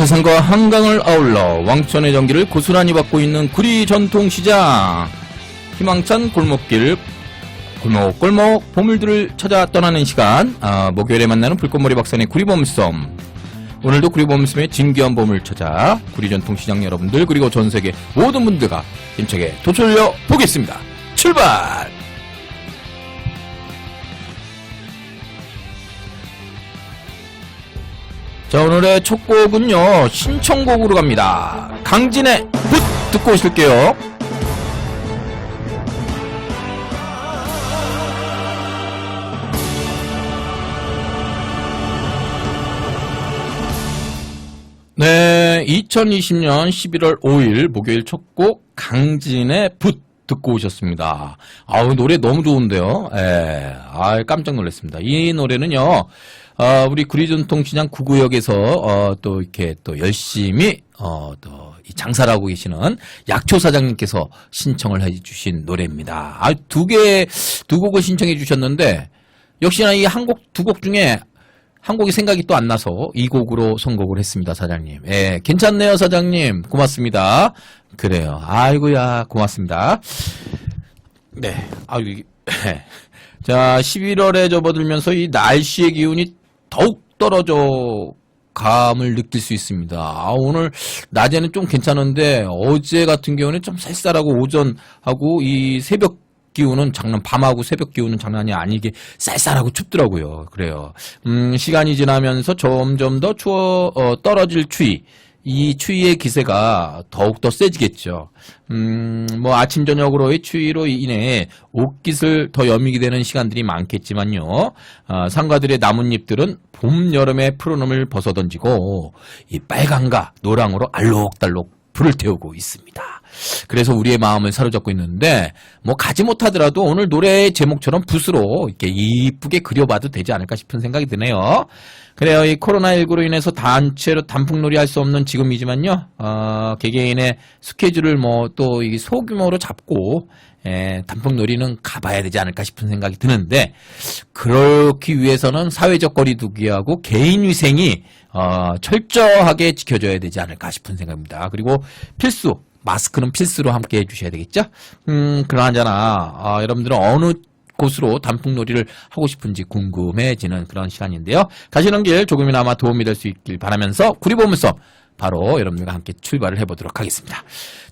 아차산과 한강을 아울러 왕천의 전기를 고스란히 받고 있는 구리 전통시장. 희망찬 골목길 골목골목 보물들을 찾아 떠나는 시간. 아, 목요일에 만나는 불꽃머리 박사의 구리범섬. 오늘도 구리범섬의 진귀한 보물 찾아 구리 전통시장 여러분들 그리고 전 세계 모든 분들과 힘차게 도출려 보겠습니다. 출발 자 오늘의 첫 곡은요 신청곡으로 갑니다 강진의 붓 듣고 오실게요 네 2020년 11월 5일 목요일 첫 곡 강진의 붓 듣고 오셨습니다. 아우 노래 너무 좋은데요. 예, 아 깜짝 놀랐습니다. 이 노래는요, 어, 우리 구리전통시장 구구역에서 어, 또 이렇게 또 열심히 어, 또이 장사를 하고 계시는 약초 사장님께서 신청을 해주신 노래입니다. 아, 두 개, 두 곡을 신청해 주셨는데 역시나 이 한 곡, 두 곡 중에 한 곡이 생각이 또 안 나서 이 곡으로 선곡을 했습니다, 사장님. 예, 괜찮네요, 사장님. 고맙습니다. 그래요. 아이고야, 고맙습니다. 네, 아유, 자, 11월에 접어들면서 이 날씨의 기운이 더욱 떨어져 감을 느낄 수 있습니다. 아, 오늘 낮에는 좀 괜찮은데 어제 같은 경우는 좀 쌀쌀하고 오전하고 이 새벽 기온은 장난 밤하고 새벽 기온은 장난이 아니게 쌀쌀하고 춥더라고요. 그래요. 음, 시간이 지나면서 점점 더 추워 어, 떨어질 추위 이 추위의 기세가 더욱 더 세지겠죠. 음, 뭐 아침 저녁으로의 추위로 인해 옷깃을 더 여미게 되는 시간들이 많겠지만요. 어, 상가들의 나뭇잎들은 봄 여름의 푸른음을 벗어던지고 이 빨강과 노랑으로 알록달록 불을 태우고 있습니다. 그래서 우리의 마음을 사로잡고 있는데 뭐 가지 못하더라도 오늘 노래의 제목처럼 붓으로 이렇게 이쁘게 그려봐도 되지 않을까 싶은 생각이 드네요. 그래요. 이 코로나19로 인해서 단체로 단풍놀이 할 수 없는 지금이지만요. 어, 개개인의 스케줄을 뭐 또 이 소규모로 잡고 에, 단풍놀이는 가봐야 되지 않을까 싶은 생각이 드는데 그렇기 위해서는 사회적 거리두기하고 개인 위생이 어, 철저하게 지켜져야 되지 않을까 싶은 생각입니다. 그리고 필수 마스크는 필수로 함께 해주셔야 되겠죠. 음, 그러하잖아. 아, 여러분들은 어느 곳으로 단풍놀이를 하고 싶은지 궁금해지는 그런 시간인데요. 가시는 길 조금이나마 도움이 될 수 있길 바라면서 구리보물섬 바로 여러분들과 함께 출발을 해보도록 하겠습니다.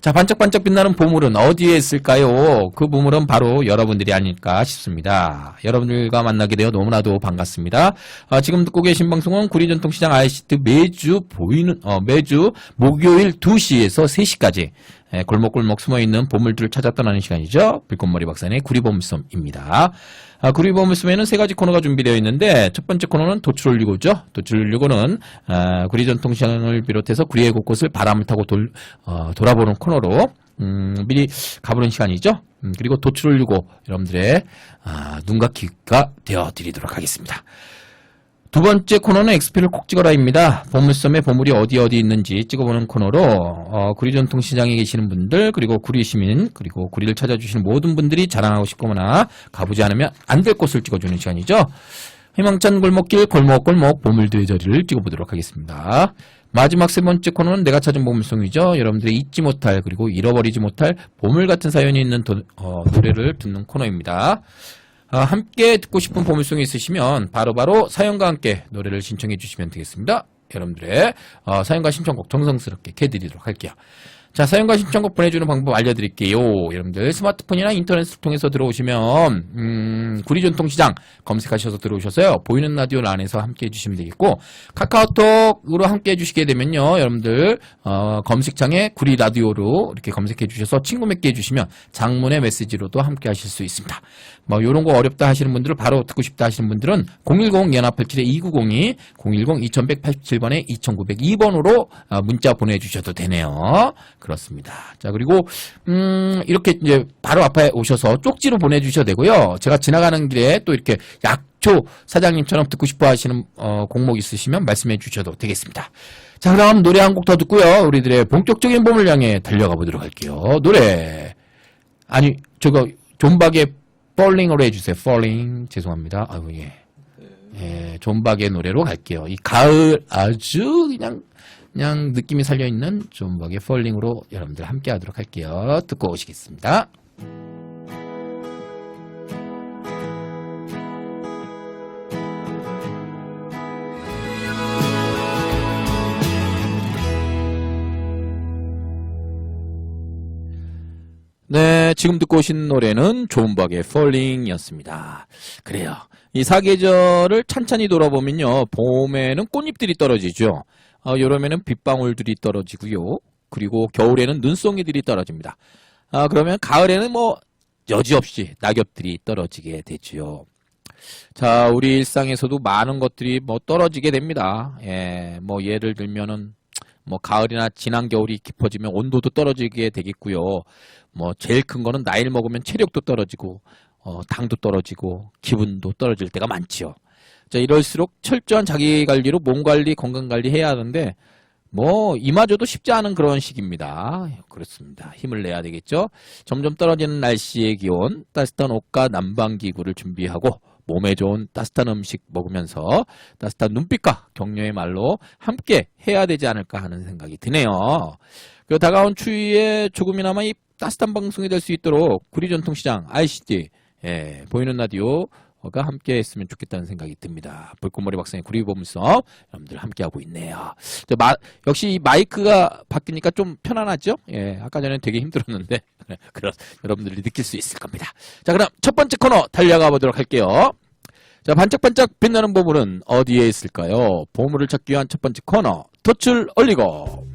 자, 반짝반짝 빛나는 보물은 어디에 있을까요? 그 보물은 바로 여러분들이 아닐까 싶습니다. 여러분들과 만나게 되어 너무나도 반갑습니다. 아, 지금 듣고 계신 방송은 구리전통시장 ICT 매주 보이는, 어, 매주 목요일 2시에서 3시까지 예, 골목골목 숨어있는 보물들을 찾아 떠나는 시간이죠. 불꽃머리 박사의 구리보물섬입니다. 아, 구리보물섬에는 세 가지 코너가 준비되어 있는데 첫 번째 코너는 도출 올리고죠. 도출 올리고는 아, 구리 전통시장을 비롯해서 구리의 곳곳을 바람을 타고 돌, 어, 돌아보는 코너로 음, 미리 가보는 시간이죠. 음, 그리고 도출 올리고 여러분들의 아, 눈과 귀가 되어 드리도록 하겠습니다. 두 번째 코너는 엑스피를 콕 찍어라입니다. 보물섬에 보물이 어디 어디 있는지 찍어보는 코너로 어, 구리 전통시장에 계시는 분들 그리고 구리 시민 그리고 구리를 찾아주시는 모든 분들이 자랑하고 싶거나 가보지 않으면 안 될 곳을 찍어주는 시간이죠. 희망찬 골목길 골목골목 보물들의 자리를 찍어보도록 하겠습니다. 마지막 세 번째 코너는 내가 찾은 보물송이죠. 여러분들이 잊지 못할 그리고 잃어버리지 못할 보물 같은 사연이 있는 도- 어, 노래를 듣는 코너입니다. 아, 함께 듣고 싶은 보물송이 있으시면 바로바로 사연과 함께 노래를 신청해 주시면 되겠습니다. 여러분들의 어, 사연과 신청곡 정성스럽게 해드리도록 할게요. 자, 사연과 신청곡 보내주는 방법 알려드릴게요. 여러분들 스마트폰이나 인터넷을 통해서 들어오시면 음, 구리전통시장 검색하셔서 들어오셔서요. 보이는 라디오 란에서 함께 해주시면 되겠고 카카오톡으로 함께 해주시게 되면요. 여러분들 어, 검색창에 구리 라디오로 이렇게 검색해 주셔서 친구 맺게 해주시면 장문의 메시지로도 함께 하실 수 있습니다. 뭐 요런 거 어렵다 하시는 분들은 바로 듣고 싶다 하시는 분들은 010 연합 87의 2902 010 2187번에 2902번으로 어, 문자 보내 주셔도 되네요. 그렇습니다. 자 그리고 음 이렇게 이제 바로 앞에 오셔서 쪽지로 보내 주셔도 되고요. 제가 지나가는 길에 또 이렇게 약초 사장님처럼 듣고 싶어 하시는 어, 종목 있으시면 말씀해 주셔도 되겠습니다. 자 그럼 노래 한 곡 더 듣고요. 우리들의 본격적인 봄을 향해 달려가 보도록 할게요. 노래 아니 저거 존박의 Falling으로 해주세요. Falling 죄송합니다. 아유 예. 예, 존박의 노래로 갈게요. 이 가을 아주 그냥 그냥 느낌이 살려있는 존박의 펄링으로 여러분들 함께 하도록 할게요. 듣고 오시겠습니다. 지금 듣고 오신 노래는 존박의 Falling이었습니다. 그래요. 이 사계절을 찬찬히 돌아보면요. 봄에는 꽃잎들이 떨어지죠. 어, 여름에는 빗방울들이 떨어지고요. 그리고 겨울에는 눈송이들이 떨어집니다. 아, 그러면 가을에는 뭐 여지없이 낙엽들이 떨어지게 되지요. 자, 우리 일상에서도 많은 것들이 뭐 떨어지게 됩니다. 예, 뭐 예를 들면은 뭐 가을이나 지난 겨울이 깊어지면 온도도 떨어지게 되겠고요. 뭐 제일 큰 거는 나이를 먹으면 체력도 떨어지고 어, 당도 떨어지고 기분도 떨어질 때가 많지요. 자, 이럴수록 철저한 자기 관리로 몸 관리, 건강 관리 해야 하는데 뭐 이마저도 쉽지 않은 그런 시기입니다. 그렇습니다. 힘을 내야 되겠죠. 점점 떨어지는 날씨의 기온, 따뜻한 옷과 난방 기구를 준비하고 몸에 좋은 따뜻한 음식 먹으면서 따뜻한 눈빛과 격려의 말로 함께 해야 되지 않을까 하는 생각이 드네요. 그 다가온 추위에 조금이나마 이 따뜻한 방송이 될 수 있도록 구리전통시장 ICT 예, 보이는 라디오 가 함께 했으면 좋겠다는 생각이 듭니다. 불꽃머리 박사의 구리보물섬 여러분들 함께 하고 있네요. 저 마- 역시 이 마이크가 바뀌니까 좀 편안하죠? 예, 아까 전에 되게 힘들었는데 그런 여러분들이 느낄 수 있을 겁니다. 자, 그럼 첫 번째 코너 달려가 보도록 할게요. 자, 반짝반짝 빛나는 보물은 어디에 있을까요? 보물을 찾기 위한 첫 번째 코너 덫을 올리고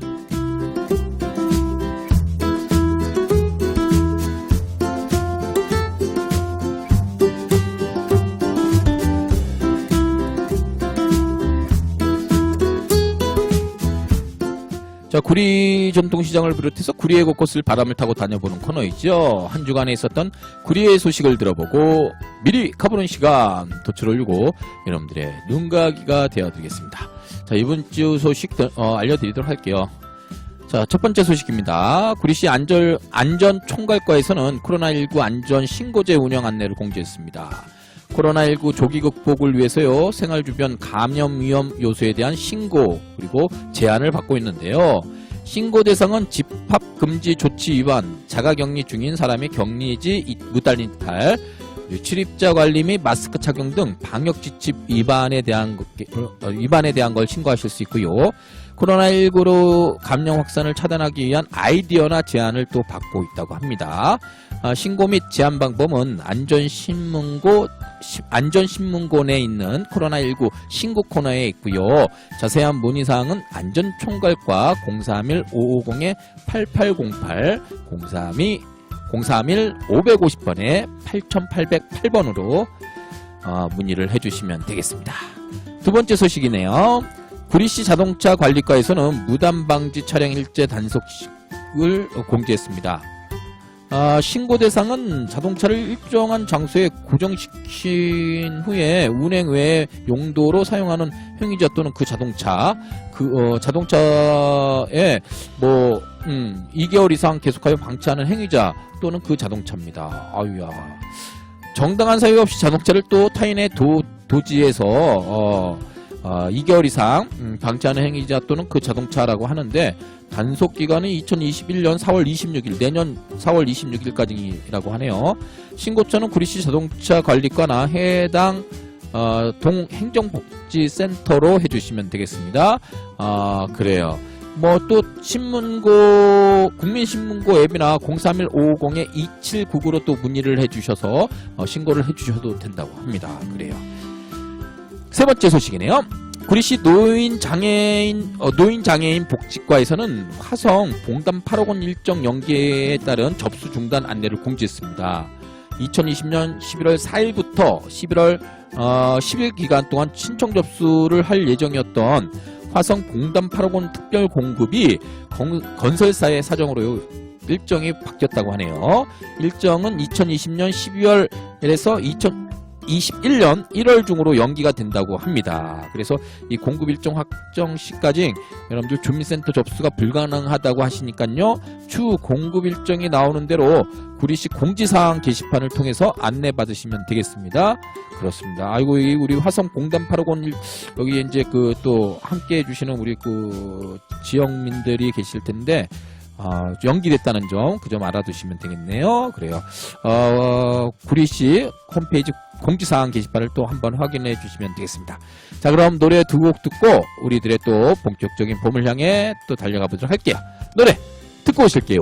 자, 구리 전통시장을 비롯해서 구리의 곳곳을 바람을 타고 다녀보는 코너이죠. 한 주간에 있었던 구리의 소식을 들어보고 미리 가보는 시간 도출 올리고 여러분들의 눈가기가 되어드리겠습니다. 자, 이번 주 소식 어, 알려드리도록 할게요. 자, 첫 번째 소식입니다. 구리시 안전, 안전총괄과에서는 코로나19 안전 신고제 운영 안내를 공지했습니다. 코로나19 조기 극복을 위해서요, 생활 주변 감염 위험 요소에 대한 신고, 그리고 제한을 받고 있는데요. 신고 대상은 집합 금지 조치 위반, 자가 격리 중인 사람의 격리지 이- 무달린 탈, 출입자 관리 및 마스크 착용 등 방역 지침 위반에 대한 것- 어, 위반에 대한 걸 신고하실 수 있고요. 코로나19로 감염 확산을 차단하기 위한 아이디어나 제안을 또 받고 있다고 합니다. 아, 신고 및 제안 방법은 안전신문고 시- 안전신문고 내에 있는 코로나19 신고 코너에 있고요. 자세한 문의사항은 안전총괄과 031-550-8808, 032 031 550번에 8808번으로 어, 문의를 해주시면 되겠습니다. 두 번째 소식이네요. 구리시 자동차 관리과에서는 무단 방지 차량 일제 단속을 어, 공지했습니다. 아, 신고 대상은 자동차를 일정한 장소에 고정시킨 후에 운행 외에 용도로 사용하는 행위자 또는 그 자동차, 그 어, 자동차에 뭐 음, 2개월 이상 계속하여 방치하는 행위자 또는 그 자동차입니다. 아유야. 정당한 사유 없이 자동차를 또 타인의 도, 도지에서 어, 어, 2개월 이상 음, 방치하는 행위자 또는 그 자동차라고 하는데 단속 기간은 2021년 4월 26일 내년 4월 26일까지라고 하네요. 신고처는 구리시 자동차 관리과나 해당 어, 동행정복지센터로 해주시면 되겠습니다. 아 그래요. 뭐 또 신문고 국민신문고 앱이나 031-550-2799로 또 문의를 해주셔서 어, 신고를 해주셔도 된다고 합니다. 그래요. 세 번째 소식이네요. 구리시 노인 장애인 어, 노인 장애인 복지과에서는 화성 봉담 8억 원 일정 연기에 따른 접수 중단 안내를 공지했습니다. 2020년 11월 4일부터 11월 어, 10일 기간 동안 신청 접수를 할 예정이었던 화성 봉담 8억 원 특별 공급이 건, 건설사의 사정으로 일정이 바뀌었다고 하네요. 일정은 2020년 12월에서 2000 2021년 1월 중으로 연기가 된다고 합니다. 그래서 이 공급 일정 확정 시까지 여러분들 주민센터 접수가 불가능하다고 하시니까요. 추후 공급 일정이 나오는 대로 구리시 공지사항 게시판을 통해서 안내 받으시면 되겠습니다. 그렇습니다. 아이고 이 우리 화성 공단 850 여기 이제 그 또 함께 해주시는 우리 그 지역민들이 계실 텐데 아, 연기됐다는 점 그 점 알아두시면 되겠네요. 그래요. 어, 구리시 홈페이지 공지사항 게시판을 또 한번 확인해 주시면 되겠습니다. 자, 그럼 노래 두 곡 듣고 우리들의 또 본격적인 봄을 향해 또 달려가 보도록 할게요. 노래 듣고 오실게요.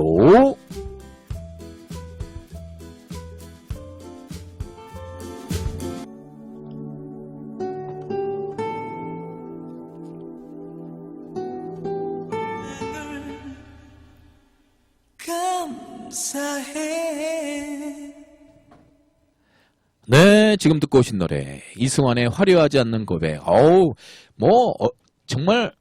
지금 듣고 오신 노래 이승환의 화려하지 않는 고백. 어우, 뭐 어, 정말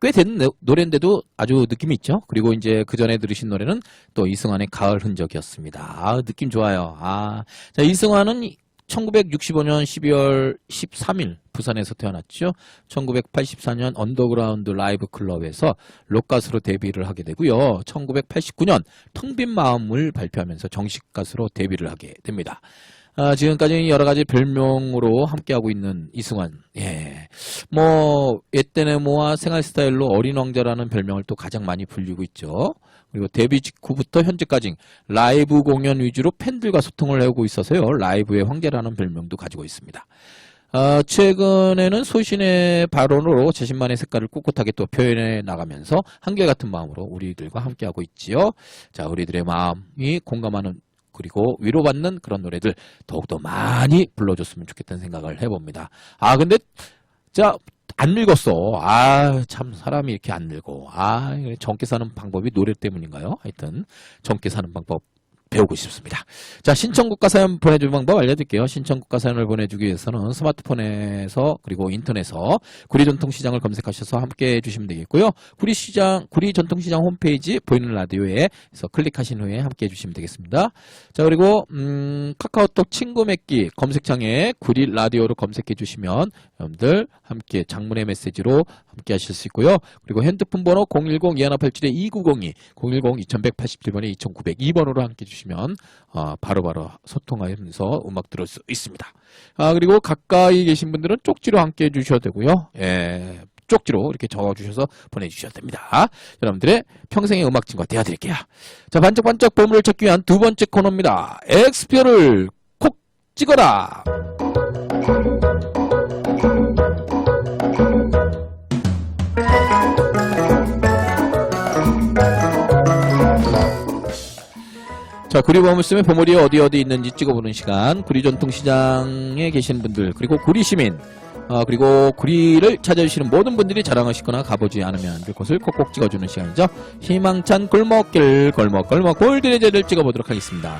꽤 된 노래인데도 아주 느낌이 있죠. 그리고 이제 그 전에 들으신 노래는 또 이승환의 가을 흔적이었습니다. 아, 느낌 좋아요. 아, 자 이승환은 1965년 12월 13일 부산에서 태어났죠. 1984년 언더그라운드 라이브 클럽에서 록 가수로 데뷔를 하게 되고요. 1989년 텅 빈 마음을 발표하면서 정식 가수로 데뷔를 하게 됩니다. 아, 지금까지 여러 가지 별명으로 함께하고 있는 이승환. 예. 뭐, 옛때네모와 생활 스타일로 어린 왕자라는 별명을 또 가장 많이 불리고 있죠. 그리고 데뷔 직후부터 현재까지 라이브 공연 위주로 팬들과 소통을 해오고 있어서요. 라이브의 황제라는 별명도 가지고 있습니다. 아, 최근에는 소신의 발언으로 자신만의 색깔을 꿋꿋하게 또 표현해 나가면서 한결같은 마음으로 우리들과 함께하고 있지요. 자, 우리들의 마음이 공감하는 그리고 위로받는 그런 노래들 더욱더 많이 불러줬으면 좋겠다는 생각을 해봅니다. 아, 근데, 자, 안 늙었어. 아, 참, 사람이 이렇게 안 늙어. 아, 젊게 사는 방법이 노래 때문인가요? 하여튼, 젊게 사는 방법 배우고 싶습니다. 자, 신청국가 사연 보내줄 방법 알려드릴게요. 신청국가 사연을 보내주기 위해서는 스마트폰에서 그리고 인터넷에서 구리전통시장을 검색하셔서 함께 해주시면 되겠고요. 구리시장, 구리전통시장 홈페이지 보이는 라디오에서 클릭하신 후에 함께 해주시면 되겠습니다. 자, 그리고, 음, 카카오톡 친구 맺기 검색창에 구리 라디오로 검색해 주시면 여러분들 함께 장문의 메시지로 함께 하실 수 있고요. 그리고 핸드폰 번호 010-2187-2902, 010-2187번에 2902번으로 함께 해주시면 어, 바로바로 소통하면서 음악 들을 수 있습니다. 아, 그리고 가까이 계신 분들은 쪽지로 함께 해주셔도 되고요. 예, 쪽지로 이렇게 적어주셔서 보내주셔도 됩니다. 여러분들의 평생의 음악 친구가 되어드릴게요. 자, 반짝반짝 보물을 찾기 위한 두 번째 코너입니다. 엑스표를 콕 찍어라! 자, 구리 보물 쓰면 보물이 어디 어디 있는지 찍어보는 시간. 구리 전통시장에 계신 분들, 그리고 구리 시민, 어, 그리고 구리를 찾아주시는 모든 분들이 자랑하시거나 가보지 않으면 안될 곳을 꼭꼭 찍어주는 시간이죠. 희망찬 골목길, 골목골목 골드레저를 찍어보도록 하겠습니다.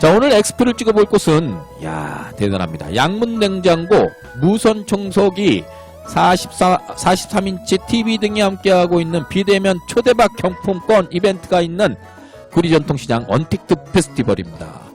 자, 오늘 엑스프를 찍어볼 곳은, 야 대단합니다. 양문냉장고, 무선 청소기, 44, 43인치 TV 등이 함께하고 있는 비대면 초대박 경품권 이벤트가 있는 구리전통시장 언택트 페스티벌입니다.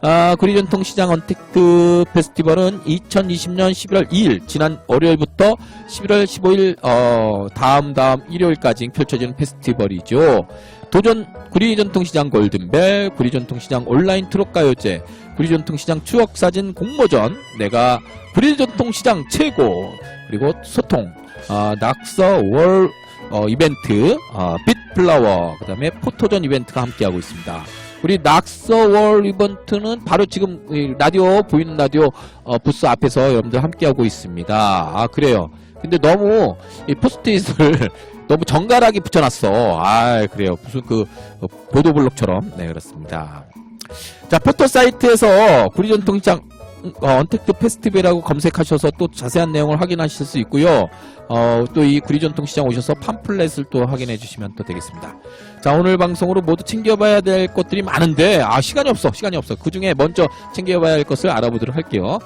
아, 구리전통시장 언택트 페스티벌은 2020년 11월 2일, 지난 월요일부터 11월 15일, 어, 다음 다음 일요일까지 펼쳐지는 페스티벌이죠. 도전 구리전통시장 골든벨, 구리전통시장 온라인 트롯가요제, 구리전통시장 추억사진 공모전, 내가 구리전통시장 최고, 그리고 소통, 아, 낙서 월 어, 이벤트, 어, 빛 플라워, 그 다음에 포토전 이벤트가 함께하고 있습니다. 우리 낙서월 이벤트는 바로 지금 이 라디오, 보이는 라디오 어, 부스 앞에서 여러분들 함께하고 있습니다. 아, 그래요. 근데 너무 이 포스트잇을 너무 정갈하게 붙여놨어. 아, 그래요. 무슨 그 어, 보도블록처럼. 네, 그렇습니다. 자, 포토 사이트에서 구리전통시장 어, 언택트 페스티벌이라고 검색하셔서 또 자세한 내용을 확인하실 수 있고요. 어, 또 이 구리전통시장 오셔서 팜플렛을 또 확인해 주시면 또 되겠습니다. 자, 오늘 방송으로 모두 챙겨봐야 될 것들이 많은데, 아, 시간이 없어, 시간이 없어. 그 중에 먼저 챙겨봐야 할 것을 알아보도록 할게요.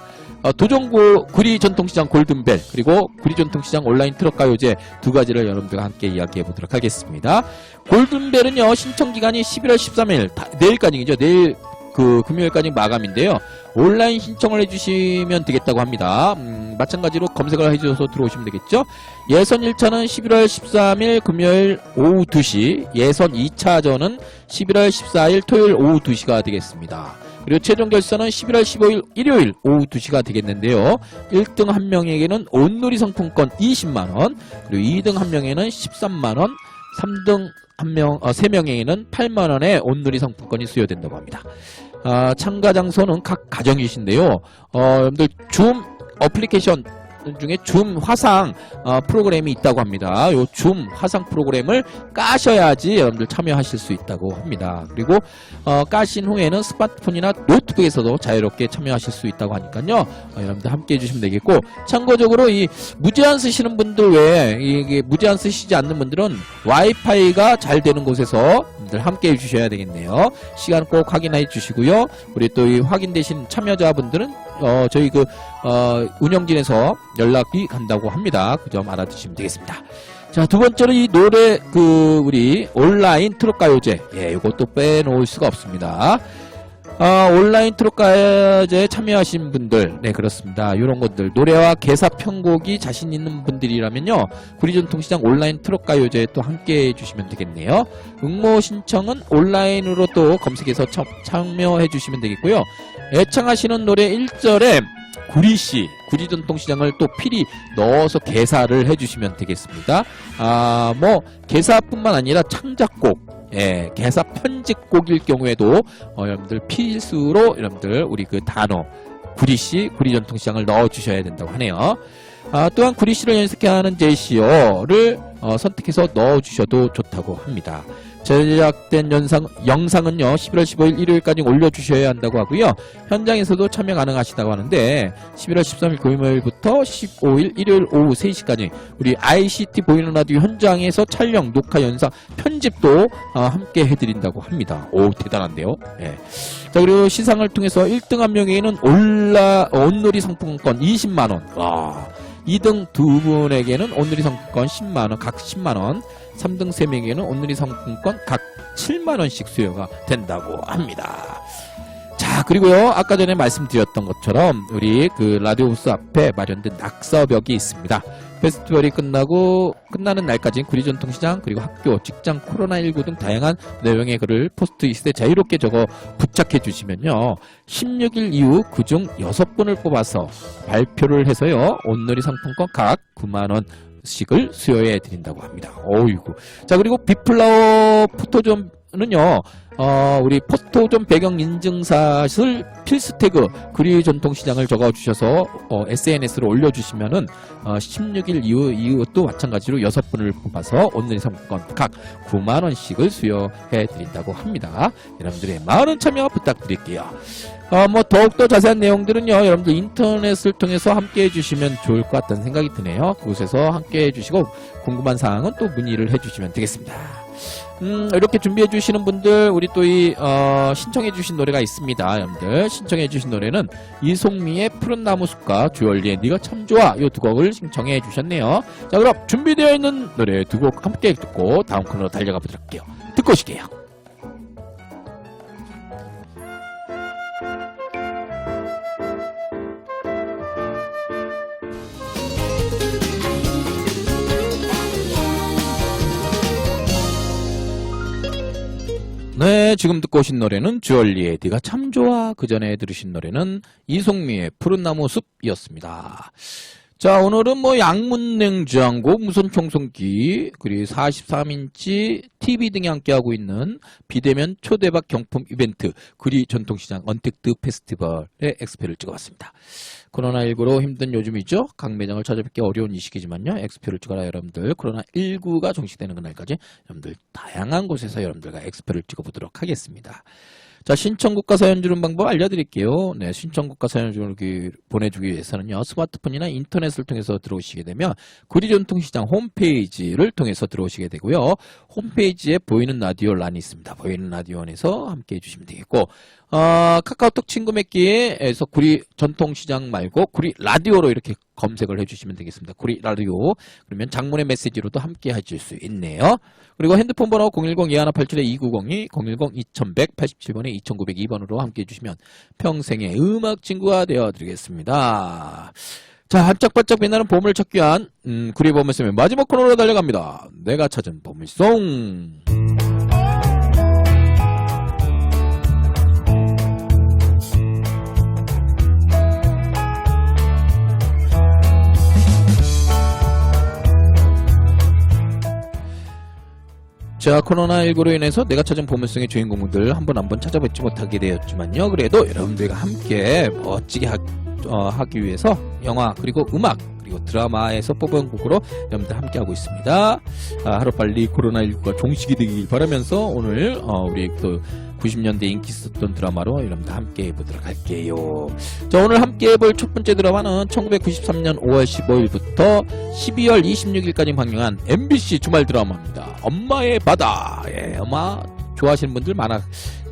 어, 도전구 구리전통시장 골든벨, 그리고 구리전통시장 온라인 트럭가요제 두 가지를 여러분들과 함께 이야기해 보도록 하겠습니다. 골든벨은요, 신청 기간이 11월 13일, 다- 내일까지이죠. 내일 그 금요일까지 마감인데요. 온라인 신청을 해주시면 되겠다고 합니다. 음, 마찬가지로 검색을 해주셔서 들어오시면 되겠죠. 예선 1차는 11월 13일 금요일 오후 2시, 예선 2차전은 11월 14일 토요일 오후 2시가 되겠습니다. 그리고 최종 결선은 11월 15일 일요일 오후 2시가 되겠는데요. 1등 한 명에게는 온누리 상품권 20만원, 그리고 2등 한 명에는 13만원, 3등 한 명, 어, 3명에게는 8만 원의 온누리 상품권이 수여된다고 합니다. 아, 참가 장소는 각 가정이신데요. 어, 여러분들 줌 어플리케이션 중에 줌 화상 어, 프로그램이 있다고 합니다. 요줌 화상 프로그램을 까셔야지 여러분들 참여하실 수 있다고 합니다. 그리고 어, 까신 후에는 스마트폰이나 노트북에서도 자유롭게 참여하실 수 있다고 하니까요. 어, 여러분들 함께 해주시면 되겠고 참고적으로 이 무제한 쓰시는 분들 외에 이게 무제한 쓰시지 않는 분들은 와이파이가 잘 되는 곳에서 여러분들 함께 해주셔야 되겠네요. 시간 꼭 확인해 주시고요. 우리 또 이 확인되신 참여자분들은 어, 저희 그 어, 운영진에서 연락이 간다고 합니다. 그 점 알아두시면 되겠습니다. 자, 두 번째로 이 노래, 그, 우리, 온라인 트롯가요제. 예, 이것도 빼놓을 수가 없습니다. 아, 온라인 트롯가요제에 참여하신 분들, 네, 그렇습니다. 이런 것들, 노래와 개사 편곡이 자신 있는 분들이라면요, 구리전통시장 온라인 트롯가요제에 또 함께 해주시면 되겠네요. 응모 신청은 온라인으로 또 검색해서 참, 참여해 주시면 되겠고요. 애창하시는 노래 1절에 구리시, 구리전통시장을 또 필히 넣어서 개사를 해주시면 되겠습니다. 아, 뭐, 개사뿐만 아니라 창작곡, 예, 개사 편집곡일 경우에도, 어, 여러분들 필수로, 여러분들, 우리 그 단어, 구리시, 구리전통시장을 넣어주셔야 된다고 하네요. 아, 또한 구리시를 연습하는 제시어를 어, 선택해서 넣어주셔도 좋다고 합니다. 제작된 영상, 영상은요, 11월 15일 일요일까지 올려주셔야 한다고 하고요. 현장에서도 참여 가능하시다고 하는데, 11월 13일 금요일부터 15일 일요일 오후 3시까지 우리 ICT 보이는 라디오 현장에서 촬영, 녹화, 연상, 편집도 어, 함께 해드린다고 합니다. 오, 대단한데요? 예. 자, 그리고 시상을 통해서 1등 한 명에게는 올라, 온누리 상품권 20만원. 와. 2등 두 분에게는 온누리 상품권 10만원, 각 10만원. 3등 3명에게는 온누리 상품권 각 7만원씩 수여가 된다고 합니다. 자, 그리고요, 아까 전에 말씀드렸던 것처럼, 우리 그 라디오 부스 앞에 마련된 낙서벽이 있습니다. 페스티벌이 끝나고, 끝나는 날까지 구리 전통시장, 그리고 학교, 직장, 코로나19 등 다양한 내용의 글을 포스트잇에 자유롭게 적어 부착해 주시면요. 16일 이후 그중 6분을 뽑아서 발표를 해서요, 온누리 상품권 각 9만 원 씩을 수여해 드린다고 합니다. 어이구. 자, 그리고 비플라워 포토존은요, 어, 우리 포토존 배경 인증샷을 필수 태그 구리 전통시장을 적어주셔서 어, SNS로 올려주시면은 어, 16일 이후 이것도 마찬가지로 6분을 뽑아서 오늘 상품권 각 9만 원씩을 수여해 드린다고 합니다. 여러분들의 많은 참여 부탁드릴게요. 어, 뭐 더욱더 자세한 내용들은요 여러분들 인터넷을 통해서 함께 해주시면 좋을 것 같다는 생각이 드네요. 그곳에서 함께 해주시고 궁금한 사항은 또 문의를 해주시면 되겠습니다. 음, 이렇게 준비해 주시는 분들, 우리 또 이, 어, 신청해 주신 노래가 있습니다. 여러분들. 신청해 주신 노래는 이송미의 푸른 나무 숲과 주얼리의 네가 참 좋아. 요두 곡을 신청해 주셨네요. 자, 그럼 준비되어 있는 노래 두 곡 함께 듣고 다음 코너로 달려가 보도록 할게요. 듣고 오시게요. 네, 지금 듣고 오신 노래는 주얼리의 네가 참 좋아. 그 전에 들으신 노래는 이송미의 푸른 나무 숲이었습니다. 자, 오늘은 뭐 양문 냉장고, 무선 청소기, 그리고 43인치 TV 등이 함께하고 있는 비대면 초대박 경품 이벤트, 구리 전통시장 언택트 페스티벌의 엑스표를 찍어봤습니다. 코로나19로 힘든 요즘이죠. 각 매장을 찾아뵙기 어려운 이 시기지만요. 엑스표를 찍어라 여러분들. 코로나19가 종식되는 그날까지 여러분들 다양한 곳에서 여러분들과 엑스표를 찍어보도록 하겠습니다. 자, 신청국가 사연 주는 방법 알려드릴게요. 네, 신청국가 사연 주기, 보내주기 위해서는요, 스마트폰이나 인터넷을 통해서 들어오시게 되면, 구리전통시장 홈페이지를 통해서 들어오시게 되고요. 홈페이지에 보이는 라디오 란이 있습니다. 보이는 라디오 안에서 함께 해주시면 되겠고, 어, 카카오톡 친구 맺기에서 구리 전통시장 말고 구리 라디오로 이렇게 검색을 해주시면 되겠습니다. 구리 라디오. 그러면 장문의 메시지로도 함께 해줄 수 있네요. 그리고 핸드폰 번호 010-2187-2902, 010-2187번에 2902번으로 함께 해주시면 평생의 음악 친구가 되어드리겠습니다. 자, 반짝반짝 빛나는 보물 찾기 위한, 음, 구리 보물송의 마지막 코너로 달려갑니다. 내가 찾은 보물송. 자, 코로나19로 인해서 내가 찾은 보물송의 주인공들 한 번 한 번 찾아뵙지 못하게 되었지만요. 그래도 여러분들과 함께 멋지게 하, 어, 하기 위해서 영화 그리고 음악 그리고 드라마에서 뽑은 곡으로 여러분들 함께 하고 있습니다. 아, 하루빨리 코로나19가 종식이 되길 바라면서 오늘 어, 우리 또 90년대 인기 있었던 드라마로 여러분들 함께 해보도록 할게요. 자, 오늘 함께 해볼 첫 번째 드라마는 1993년 5월 15일부터 12월 26일까지 방영한 MBC 주말 드라마입니다. 엄마의 바다. 예, 아마 좋아하시는 분들 많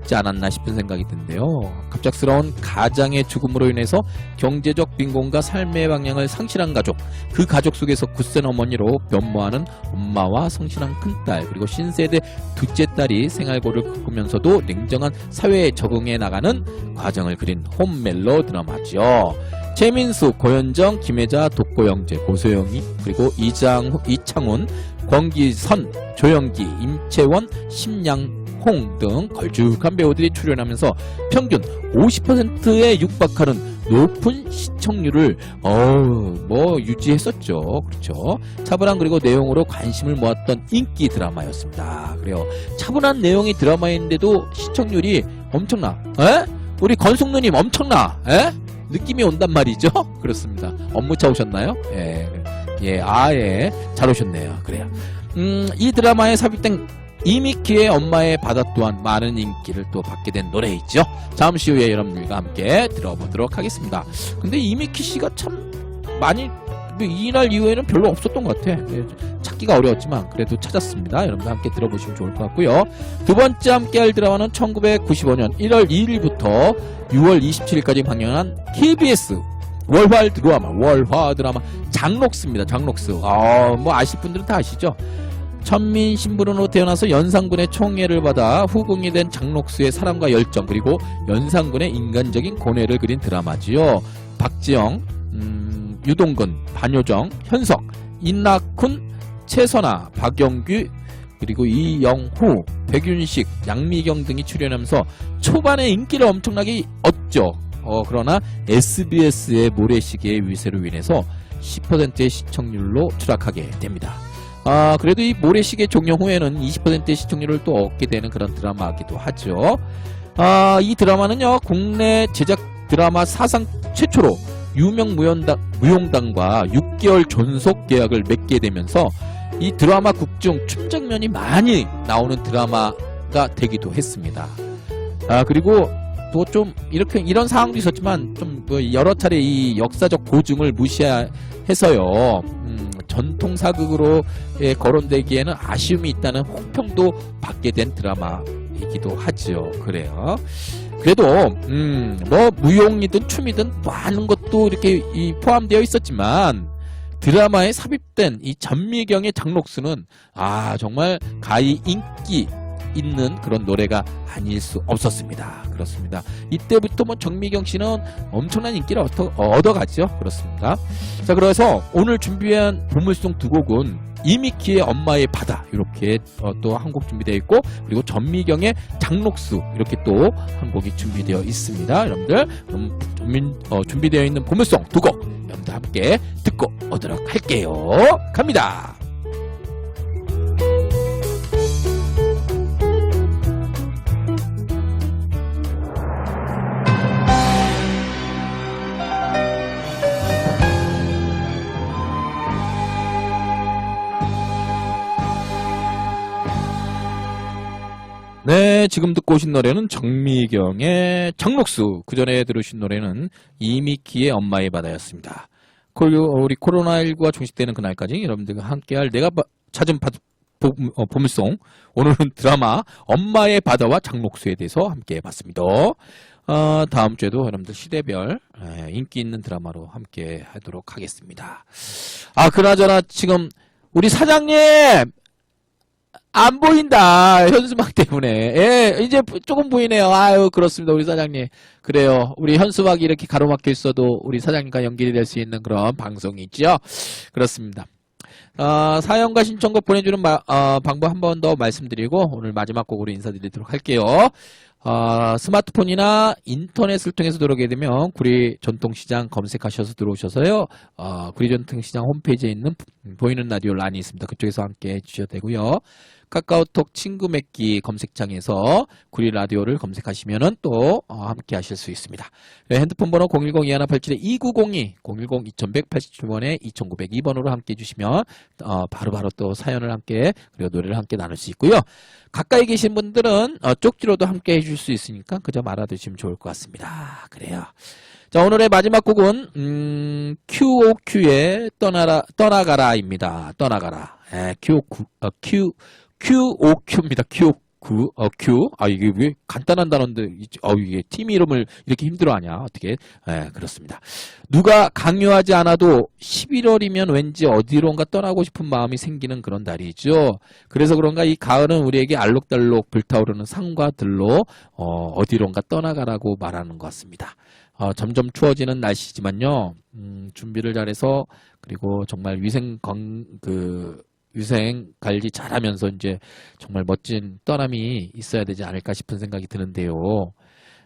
았지 않았나 싶은 생각이 드는데요. 갑작스러운 가장의 죽음으로 인해서 경제적 빈곤과 삶의 방향을 상실한 가족, 그 가족 속에서 굳센 어머니로 변모하는 엄마와 성실한 큰딸, 그리고 신세대 둘째 딸이 생활고를 겪으면서도 냉정한 사회에 적응해 나가는 과정을 그린 홈멜로 드라마죠. 최민수, 고현정, 김혜자, 독고영재, 고소영이, 그리고 이장, 이창훈, 권기선, 조영기, 임채원, 심양 홍등 걸쭉한 배우들이 출연하면서 평균 50%에 육박하는 높은 시청률을 어뭐 유지했었죠. 그렇죠. 차분한 그리고 내용으로 관심을 모았던 인기 드라마였습니다. 그래요. 차분한 내용의 드라마인데도 시청률이 엄청나. 에? 우리 건숙 누님 엄청나. 에? 느낌이 온단 말이죠. 그렇습니다. 업무 차 오셨나요? 예. 예, 아, 예. 잘 오셨네요. 그래요. 음, 이 드라마에 삽입된 이미키의 엄마의 바다 또한 많은 인기를 또 받게 된 노래이죠. 잠시 후에 여러분들과 함께 들어보도록 하겠습니다. 근데 이미키 씨가 참 많이 뭐 이날 이후에는 별로 없었던 것 같아. 예, 찾기가 어려웠지만 그래도 찾았습니다. 여러분들 함께 들어보시면 좋을 것 같고요. 두 번째 함께 할 드라마는 1995년 1월 2일부터 6월 27일까지 방영한 KBS 월화 드라마, 월화 드라마 장록스입니다. 장록스. 아, 뭐 아실 분들은 다 아시죠? 천민 신부름으로 태어나서 연산군의 총애를 받아 후궁이 된 장록수의 사랑과 열정 그리고 연산군의 인간적인 고뇌를 그린 드라마지요. 박지영, 음, 유동근, 반효정, 현석, 인나쿤, 최선아, 박영규 그리고 이영후, 백윤식, 양미경 등이 출연하면서 초반에 인기를 엄청나게 얻죠. 어, 그러나 SBS의 모래시계의 위세로 인해서 10%의 시청률로 추락하게 됩니다. 아, 그래도 이 모래시계 종영 후에는 20%의 시청률을 또 얻게 되는 그런 드라마이기도 하죠. 아, 이 드라마는요, 국내 제작 드라마 사상 최초로 유명 무용당, 무용당과 6개월 존속 계약을 맺게 되면서 이 드라마 국중 춤장면이 많이 나오는 드라마가 되기도 했습니다. 아, 그리고 또 좀 이렇게 이런 상황도 있었지만 좀뭐 여러 차례 이 역사적 고증을 무시해서요. 음, 전통 사극으로 예, 거론되기에는 아쉬움이 있다는 혹평도 받게 된 드라마이기도 하죠. 그래요. 그래도 음, 뭐 무용이든 춤이든 많은 것도 이렇게 이 포함되어 있었지만 드라마에 삽입된 이 전미경의 장록수는 아 정말 가히 인기 있는 그런 노래가 아닐 수 없었습니다. 그렇습니다. 이때부터 뭐 정미경 씨는 엄청난 인기를 얻어, 얻어 갔죠. 그렇습니다. 자, 그래서 오늘 준비한 보물송 두 곡은 이미키의 엄마의 바다 이렇게 어, 또한 곡 준비되어 있고 그리고 전미경의 장록수 이렇게 또 한 곡이 준비되어 있습니다. 여러분들 그럼 준비, 어, 준비되어 있는 보물송 두 곡 여러분들 함께 듣고 오도록 할게요. 갑니다. 네, 지금 듣고 오신 노래는 정미경의 장록수. 그 전에 들으신 노래는 이미키의 엄마의 바다였습니다. 우리 코로나19가 종식되는 그날까지 여러분들과 함께할 내가 바- 찾은 바, 보, 어, 보물송. 오늘은 드라마 엄마의 바다와 장록수에 대해서 함께 해봤습니다. 어, 다음 주에도 여러분들 시대별 예, 인기 있는 드라마로 함께 하도록 하겠습니다. 아, 그나저나 지금 우리 사장님 안 보인다. 현수막 때문에. 예 이제 조금 보이네요. 아유 그렇습니다. 우리 사장님. 그래요. 우리 현수막이 이렇게 가로막혀 있어도 우리 사장님과 연결이 될 수 있는 그런 방송이 있죠. 그렇습니다. 어, 사연과 신청곡 보내주는 마- 어, 방법 한 번 더 말씀드리고 오늘 마지막 곡으로 인사드리도록 할게요. 어, 스마트폰이나 인터넷을 통해서 들어오게 되면 구리 전통시장 검색하셔서 들어오셔서요. 어, 구리 전통시장 홈페이지에 있는 보이는 라디오 란이 있습니다. 그쪽에서 함께 해주셔도 되고요 카카오톡 친구 맺기 검색창에서 구리 라디오를 검색하시면은 또 어, 함께 하실 수 있습니다. 네, 핸드폰 번호 010-2187-2902, 010-2187번에 2902번으로 함께 해주시면 어, 바로 바로 또 사연을 함께 그리고 노래를 함께 나눌 수 있고요. 가까이 계신 분들은 어, 쪽지로도 함께 해줄 수 있으니까 그저 말아두시면 좋을 것 같습니다. 그래요. 자 오늘의 마지막 곡은 음, QOQ의 떠나라 떠나가라입니다. 떠나가라. 예, QOQ 어, Q QOQ입니다. QOQ 어, Q 아 이게 왜 간단한 단어인데 이- 어 이게 팀 이름을 이렇게 힘들어하냐 어떻게? 예, 그렇습니다. 누가 강요하지 않아도 11월이면 왠지 어디론가 떠나고 싶은 마음이 생기는 그런 달이죠. 그래서 그런가 이 가을은 우리에게 알록달록 불타오르는 상과 들로 어, 어디론가 떠나가라고 말하는 것 같습니다. 어, 점점 추워지는 날씨지만요. 음, 준비를 잘해서 그리고 정말 위생 건, 그 위생 관리 잘하면서 이제 정말 멋진 떠남이 있어야 되지 않을까 싶은 생각이 드는데요.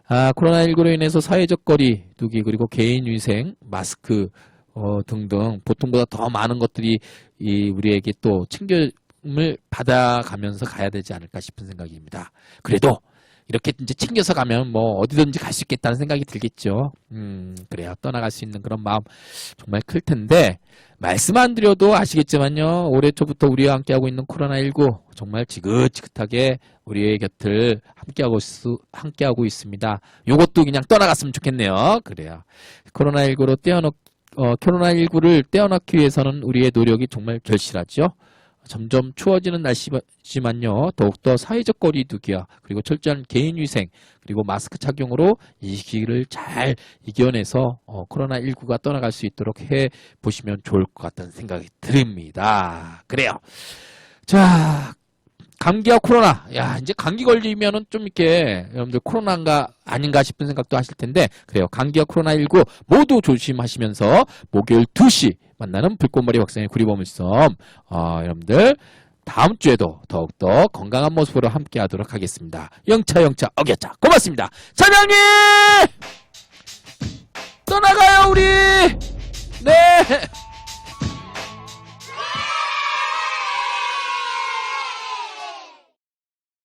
아, 코로나19로 인해서 사회적 거리 두기 그리고 개인 위생, 마스크 어, 등등 보통보다 더 많은 것들이 이 우리에게 또 챙김을 받아가면서 가야 되지 않을까 싶은 생각입니다. 그래도 이렇게 이제 챙겨서 가면 뭐 어디든지 갈 수 있겠다는 생각이 들겠죠. 음, 그래야 떠나갈 수 있는 그런 마음 정말 클 텐데 말씀 안 드려도 아시겠지만요. 올해 초부터 우리와 함께하고 있는 코로나19 정말 지긋지긋하게 우리의 곁을 함께하고, 수, 함께하고 있습니다. 요것도 그냥 떠나갔으면 좋겠네요. 그래요. 코로나19로 떼어놓, 어, 코로나19를 떼어놓기 위해서는 우리의 노력이 정말 결실하죠. 점점 추워지는 날씨지만요. 더욱더 사회적 거리 두기와 그리고 철저한 개인 위생 그리고 마스크 착용으로 이 시기를 잘 이겨내서 어, 코로나19가 떠나갈 수 있도록 해 보시면 좋을 것 같다는 생각이 듭니다. 그래요. 자, 감기와 코로나. 야, 이제 감기 걸리면은 좀 이렇게 여러분들 코로나인가 아닌가 싶은 생각도 하실 텐데 그래요. 감기와 코로나19 모두 조심하시면서 목요일 2시 만나는 불꽃머리 박사의 구리보물섬 어, 여러분들 다음 주에도 더욱더 건강한 모습으로 함께 하도록 하겠습니다. 영차 영차 어겼자 고맙습니다. 차장님 떠나가요 우리 네